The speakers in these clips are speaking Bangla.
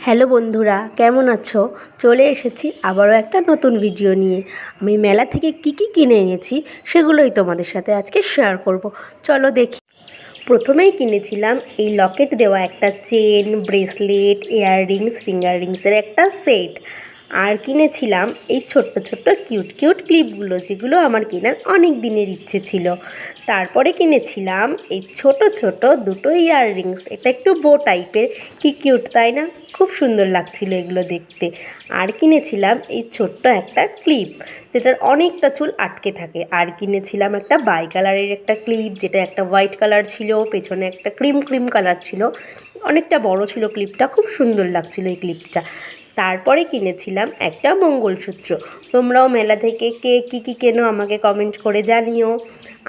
হ্যালো বন্ধুরা, কেমন আছো? চলে এসেছি আবারও একটা নতুন ভিডিও নিয়ে। আমি মেলা থেকে কি কি কিনে এনেছি, সেগুলোই তোমাদের সাথে আজকে শেয়ার করব। চলো দেখি। প্রথমেই কিনেছিলাম এই লকেট দেওয়া একটা চেন ব্রেসলেট ইয়াররিংস ফিঙ্গার রিংসের একটা সেট আর কিনেছিলাম এই ছোট্ট ছোট্ট কিউট কিউট ক্লিপগুলো, যেগুলো আমার কেনার অনেক দিনের ইচ্ছে ছিল। তারপরে কিনেছিলাম এই ছোট ছোট দুটো ইয়াররিংস। এটা একটু বো টাইপের কি কিউট, তাই না? খুব সুন্দর লাগছিল এগুলো দেখতে। আর কিনেছিলাম এই ছোট্ট একটা ক্লিপ, যেটার অনেকটা চুল আটকে থাকে। আর কিনেছিলাম একটা বাই কালারের একটা ক্লিপ, যেটা একটা হোয়াইট কালার ছিল, পেছনে একটা ক্রিম ক্রিম কালার ছিল। অনেকটা বড় ছিল ক্লিপটা, খুব সুন্দর লাগছিল এই ক্লিপটা। তারপরে কিনেছিলাম একটা মঙ্গলসূত্র। তোমরাও মেলা থেকে কে কী কী কেনো আমাকে কমেন্ট করে জানিও।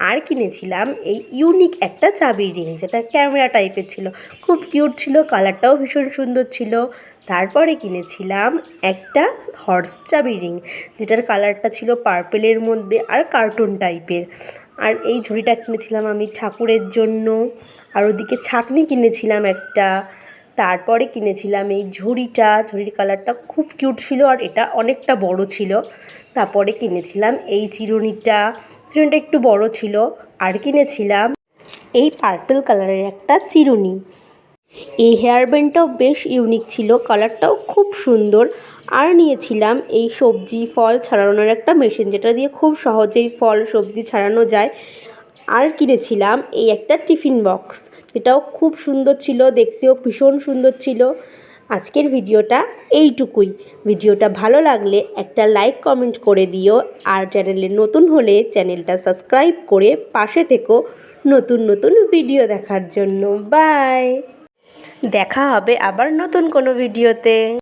আর কিনেছিলাম এই ইউনিক একটা চাবির রিং যেটা ক্যামেরা টাইপের ছিল। খুব কিউট ছিল কালারটাও ভীষণ সুন্দর ছিল। তারপরে কিনেছিলাম একটা হর্স চাবি রিং যেটার কালারটা ছিল পার্পেলের মধ্যে আর কার্টুন টাইপের আর এই ঝুড়িটা কিনেছিলাম আমি ঠাকুরের জন্য। আর ওদিকে ছাকনি কিনেছিলাম একটা। তারপরে কিনেছিলাম এই ঝুড়িটা, ঝুড়ির কালারটা খুব কিউট ছিল আর এটা অনেকটা বড় ছিল। তারপরে কিনেছিলাম এই চিরুনিটা চিরুনিটা একটু বড় ছিল আর কিনেছিলাম এই পার্পল কালারের একটা চিরুনি। এই হেয়ার ব্যান্ডটাও বেশ ইউনিক ছিল কালারটাও খুব সুন্দর। আর নিয়েছিলাম এই সবজি ফল ছাড়ানোর একটা মেশিন যেটা দিয়ে খুব সহজেই ফল, সবজি ছাড়ানো যায়। আর কিনেছিলাম এই একটা টিফিন বক্স। যেটাও খুব সুন্দর ছিল, দেখতেও ভীষণ সুন্দর ছিল। আজকের ভিডিওটা এইটুকুই। ভিডিওটা ভালো লাগলে একটা লাইক, কমেন্ট করে দিও। আর চ্যানেলে নতুন হলে চ্যানেলটা সাবস্ক্রাইব করে পাশে থেকো নতুন নতুন ভিডিও দেখার জন্য। বাই! দেখা হবে আবার নতুন কোনো ভিডিওতে।